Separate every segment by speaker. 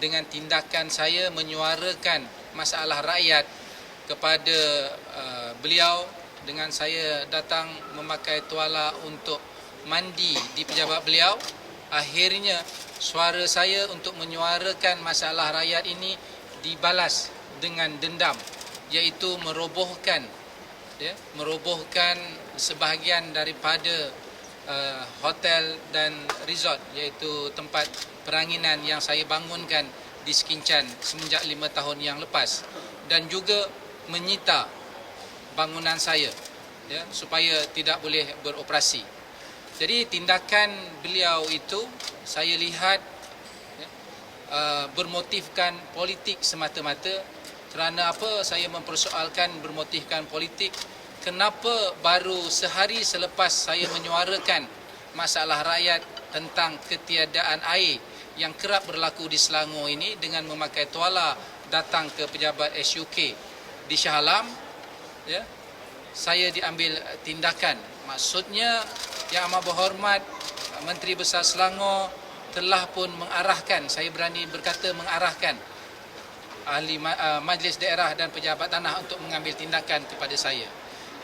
Speaker 1: dengan tindakan saya menyuarakan masalah rakyat kepada uh, beliau dengan saya datang memakai tuala untuk mandi di pejabat beliau. Akhirnya suara saya untuk menyuarakan masalah rakyat ini dibalas dengan dendam iaitu merobohkan ya merobohkan sebahagian daripada uh, hotel dan resort iaitu tempat peranginan yang saya bangunkan di Sekincan semenjak lima tahun yang lepas. Dan juga menyita bangunan saya ya supaya tidak boleh beroperasi. Jadi tindakan beliau itu saya lihat ya, uh, bermotifkan politik semata-mata. Kerana apa? Saya mempersoalkan bermotifkan politik. Kenapa baru sehari selepas saya menyuarakan masalah rakyat tentang ketiadaan air yang kerap berlaku di Selangor ini dengan memakai tuala datang ke pejabat SUK di Shah Alam ya saya diambil tindakan. Maksudnya yang amat berhormat Menteri Besar Selangor telah pun mengarahkan saya berani berkata mengarahkan ahli uh, majlis daerah dan pejabat tanah untuk mengambil tindakan kepada saya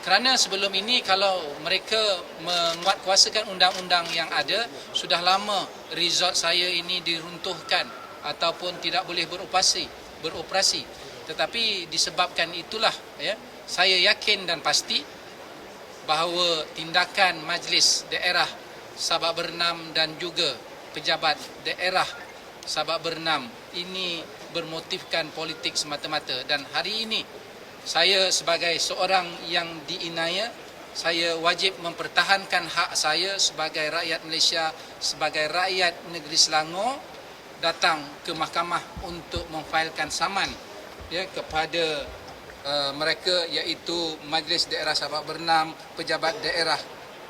Speaker 1: kerana sebelum ini kalau mereka menguatkuasakan undang-undang yang ada sudah lama resort saya ini diruntuhkan ataupun tidak boleh beroperasi beroperasi. Tetapi disebabkan itulah ya saya yakin dan pasti bahawa tindakan majlis daerah Sabak Bernam dan juga pejabat daerah Sabak Bernam ini bermotifkan politik semata-mata. Dan hari ini saya sebagai seorang yang diinaya saya wajib mempertahankan hak saya sebagai rakyat Malaysia sebagai rakyat negeri Selangor datang ke mahkamah untuk memfailkan saman ya kepada uh, mereka iaitu Majlis Daerah Sabak Bernam, pejabat daerah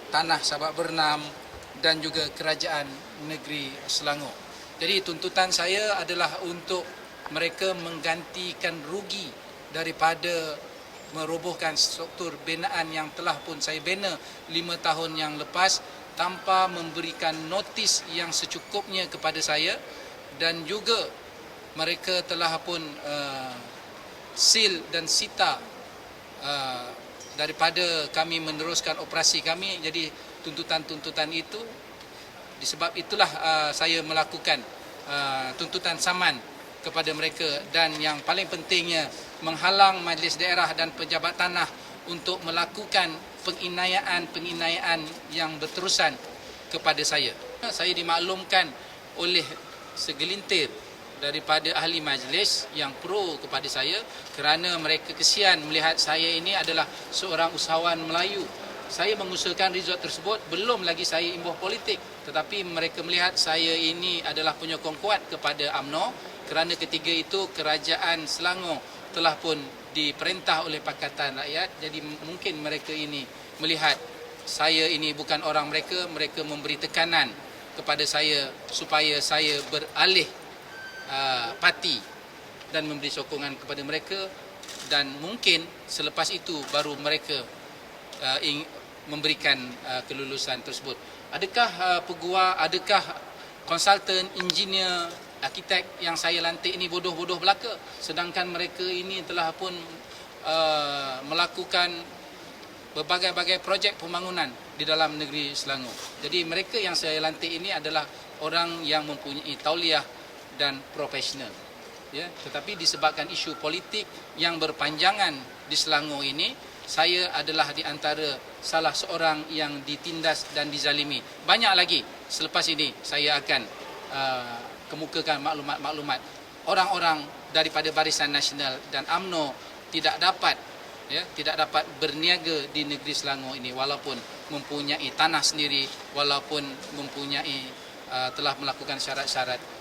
Speaker 1: Tanah Sabak Bernam dan juga kerajaan negeri Selangor. Jadi tuntutan saya adalah untuk mereka menggantikan rugi daripada merobohkan struktur binaan yang telah pun saya bina lima tahun yang lepas tanpa memberikan notis yang secukupnya kepada saya dan juga mereka telah pun uh, seal dan sita uh, daripada kami meneruskan operasi kami. Jadi tuntutan-tuntutan itu disebab itulah uh, saya melakukan uh, tuntutan saman kepada mereka dan yang paling pentingnya menghalang majlis daerah dan pejabat tanah untuk melakukan penginayaan-penginayaan yang berterusan kepada saya. Saya dimaklumkan oleh segelintir daripada ahli majlis yang pro kepada saya kerana mereka kesian melihat saya ini adalah seorang usahawan Melayu. Saya mengusulkan resort tersebut belum lagi saya imbuh politik tetapi mereka melihat saya ini adalah penyokong kuat kepada AMNO kerana ketiga itu kerajaan Selangor telah pun diperintah oleh Pakatan Rakyat. Jadi mungkin mereka ini melihat saya ini bukan orang mereka mereka memberi tekanan kepada saya supaya saya beralih uh, parti dan memberi sokongan kepada mereka. Dan mungkin selepas itu baru mereka uh, ing, memberikan uh, kelulusan tersebut. Adakah uh, peguam adakah konsultan engineer arkitek yang saya lantik ini bodoh-bodoh belaka sedangkan mereka ini telah pun uh, melakukan berbagai-bagai projek pembangunan di dalam negeri Selangor. Jadi mereka yang saya lantik ini adalah orang yang mempunyai tauliah dan profesional. Ya, tetapi disebabkan isu politik yang berpanjangan di Selangor ini, saya adalah di antara salah seorang yang ditindas dan dizalimi. Banyak lagi selepas ini saya akan uh, kemukakan maklumat-maklumat. Orang-orang daripada Barisan Nasional dan AMNO tidak dapat ya tidak dapat berniaga di negeri Selangor ini walaupun mempunyai tanah sendiri walaupun mempunyai uh, telah melakukan syarat-syarat